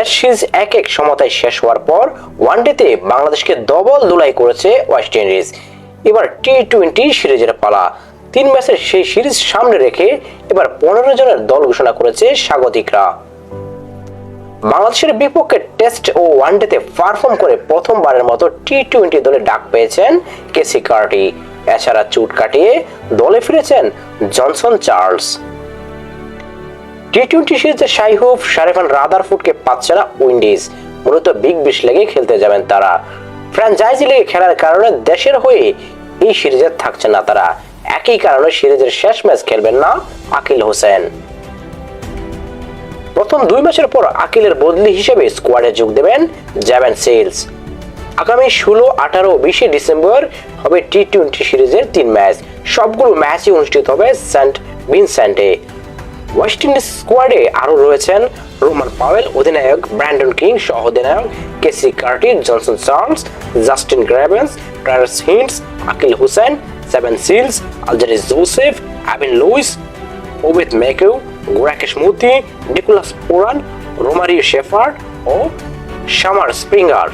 Test series এক এক সমতায় শেষ হওয়ার পর ওয়ানডেতে বাংলাদেশকে ডবল দুলাই করেছে ওয়েস্ট ইন্ডিজ এবার টি টোয়েন্টি সিরিজের পালা। তিন ম্যাচের সেই সিরিজ সামনে রেখে এবার পনেরো জনের দল ঘোষণা করেছে স্বাগতিকরা। বাংলাদেশের বিপক্ষে টেস্ট ও ওয়ানডেতে পারফর্ম করে প্রথমবারের মতো টি টোয়েন্টি দলে ডাক পেয়েছেন কেসি কার্টি। এছাড়া চুট কাটিয়ে দলে ফিরেছেন জনসন চার্লস। টি টোয়েন্টি সিরিজে শাইহুফ শারিফান রাদারফুডকে পাচ্ছে না উইন্ডিজ। মূলত বিগ বিশ লেগে খেলতে যাবেন তারা। ফ্র্যাঞ্চাইজি লিগে খেলার কারণে দেশের হয়ে এই সিরিজে থাকছে না তারা। একই কারণে সিরিজের শেষ ম্যাচ খেলবেন না আকিল হোসেন। প্রথম দুই ম্যাচের পর আকিলের বদলি হিসেবে স্কোয়াডে যোগ দেবেন জ্যাভেন সেলস। আগামী ষোলো, আঠারো বিশে ডিসেম্বর হবে টি টোয়েন্টি সিরিজের তিন ম্যাচ। সবগুলো ম্যাচই অনুষ্ঠিত হবে সেন্ট ভিনসেন্টে। ওয়েস্ট ইন্ডিজ স্কোয়াডে আরও রয়েছেন রোমান পাওয়েল, অধিনায়ক ব্র্যান্ডন কিং সহ অধিনায়ক কেসি কার্টির জনসন চার্লস, জাস্টিন গ্র্যাভেন্স ট্রাভার্স Hinds, Akeal Hosein, seven Seales, Alzarri Joseph Evin Lewis, Obed McCoy Gudakesh Motie Nicholas Pooran, Romario Shepherd ও শামার স্প্রিঙ্গার।